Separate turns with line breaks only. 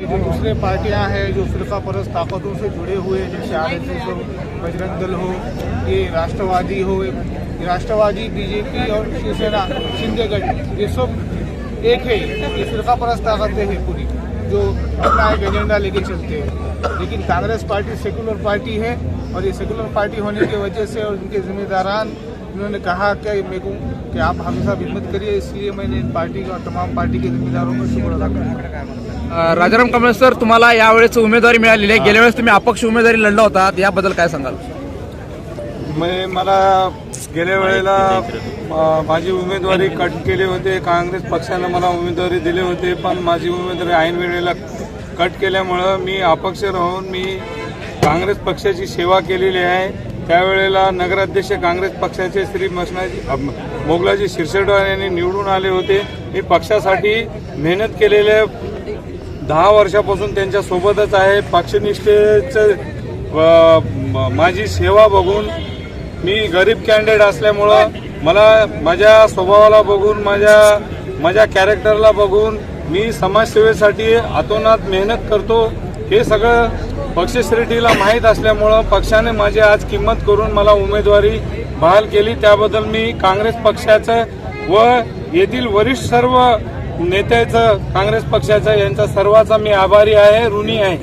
जो दूसरे पार्टियाँ हैं, जो फिरका परस्त ताकतों से जुड़े हुए हैं, जैसे आर एस एस हो, बजरंग दल हो, ये राष्ट्रवादी हो राष्ट्रवादी, बीजेपी और शिवसेना शिंदेगढ़ ये सब एक है। ये फिरका परस्त ताकतें हैं पूरी, जो अपना एक एजेंडा लेके चलते हैं। लेकिन कांग्रेस पार्टी सेकुलर पार्टी है और ये सेकुलर पार्टी होने की वजह से और उनके जिम्मेदारान उन्होंने कहा कि मेरे को कि आप हमेशा हिम्मत करिए इसलिए मैंने इन पार्टी का तमाम पार्टी के जिम्मेदारों का शुक्र अदा किया
अ, राजाराम कमल सर तुम्हाला यावेळेस उमेदवारी मिळालेली आहे. गेल्या वेळेस तुम्ही अपक्ष उमेदवारी लढला होता. याबद्दल काय सांगाल?
मी मला गेल्या वेळेला माझी उमेदवारी कट केली होते. काँग्रेस पक्षानं मला उमेदवारी दिली होती पण माझी उमेदवारी ऐन वेळेला कट केल्यामुळं मी अपक्ष राहून मी काँग्रेस पक्षाची सेवा केलेली आहे. त्यावेळेला नगराध्यक्ष काँग्रेस पक्षाचे श्री मसनाजी मोगलाजी शिरसेटवार यांनी निवडून आले होते. मी पक्षासाठी मेहनत केलेल्या दहा वर्षापासून त्यांच्या सोबतच आहे. पक्षनिष्ठेचं माझी सेवा बघून मी गरीब कॅन्डिडेट असल्यामुळं मला माझ्या स्वभावाला बघून माझ्या माझ्या कॅरेक्टरला बघून मी समाजसेवेसाठी अतोनात मेहनत करतो. हे सगळं पक्षश्रेष्ठीला माहीत असल्यामुळं पक्षाने माझी आज किंमत करून मला उमेदवारी बहाल केली. त्याबद्दल मी काँग्रेस पक्षाचं व येथील वरिष्ठ सर्व नेत्याचं काँग्रेस पक्षाचा यांचा सर्वाचा मी आभारी आहे ऋणी आहे.